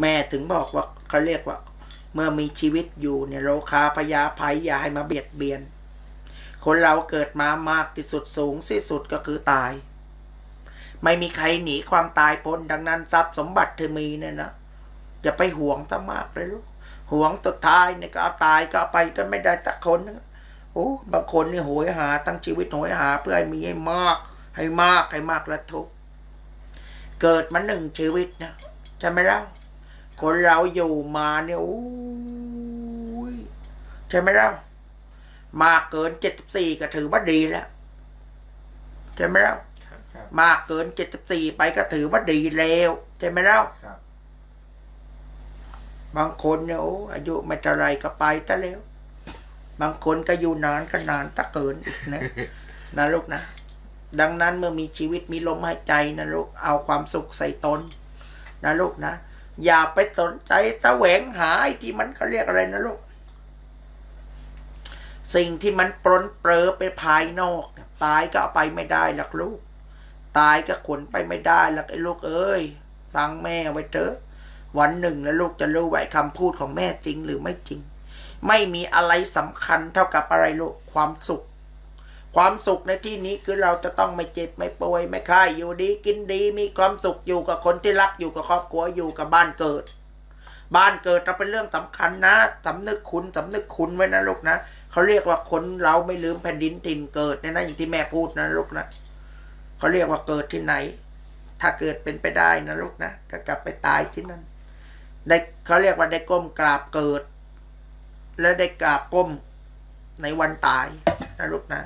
แม่ถึงบอกว่าเขาเรียกว่า เมื่อมีชีวิตอยู่เนี่ยโรคาพยาภัยอย่าให้มาเบียดเบียน คนเราเกิดมามากที่สุดสูงที่สุดก็คือตาย ไม่มีใครหนีความตายพ้นดังนั้นทรัพย์สมบัติเธอมีเนี่ยนะอย่าไปห่วงซะมากเลยลูกห่วงสุดท้ายเนี่ยก็เอาตายก็เอาไปก็ไม่ได้แต่คนนึงโอ้บางคนนี่โหยหา ตั้งชีวิตโหยหา เพื่อให้มีให้มาก ให้มากให้มากและทุกเกิดมาหนึ่งชีวิตนะใช่ไหมเล่า คนเราอยู่มาเนี่ยโอ้ยใช่ไหมเล่ามากเกินเจ็ดสิบสี่ก็ถือว่าดีแล้วใช่ไหมเล่าครับครับมากเกินเจ็ดสิบสี่ไปก็ถือว่าดีแล้วใช่ไหมเล่าครับบางคนเนี่ยโอ้อายุไม่เท่าไรก็ไปซะแล้ว บางคนก็อยู่นานก็นานตะเกินอีกนะนะลูกนะดังนั้นเมื่อมีชีวิตมีลมหายใจนะลูกเอาความสุขใส่ตนนะลูกนะ อย่าไปสนใจแสวงหาไอ้ที่มันเขาเรียกอะไรนะลูก สิ่งที่มันปรนเปรอไปภายนอกเนี่ยตายก็เอาไปไม่ได้หรอกลูก ตายก็ขนไปไม่ได้หรอกไอ้ลูกเอ้ยฟังแม่ไว้เถอะ วันหนึ่งแล้วลูกจะรู้ไอ้คำพูดของแม่จริงหรือไม่จริง ไม่มีอะไรสำคัญเท่ากับอะไรลูกความสุข ความสุขในที่นี้คือเราจะต้องไม่เจ็บไม่ป่วยไม่ไข้อยู่ดีกินดีมีความสุขอยู่กับคนที่รักอยู่กับครอบครัวอยู่กับบ้านเกิด บ้านเกิดเราเป็นเรื่องสำคัญนะสำนึกคุณสำนึกคุณไว้นะลูกนะเขาเรียกว่าคนเราไม่ลืมแผ่นดินถิ่นเกิดเนี่ยนะอย่างที่แม่พูดนะลูกนะเขาเรียกว่าเกิดที่ไหน ถ้าเกิดเป็นไปได้นะลูกนะก็กลับไปตายที่นั่นได้เขาเรียกว่าได้ก้มกราบเกิด และได้กราบก้มในวันตายนะลูกนะ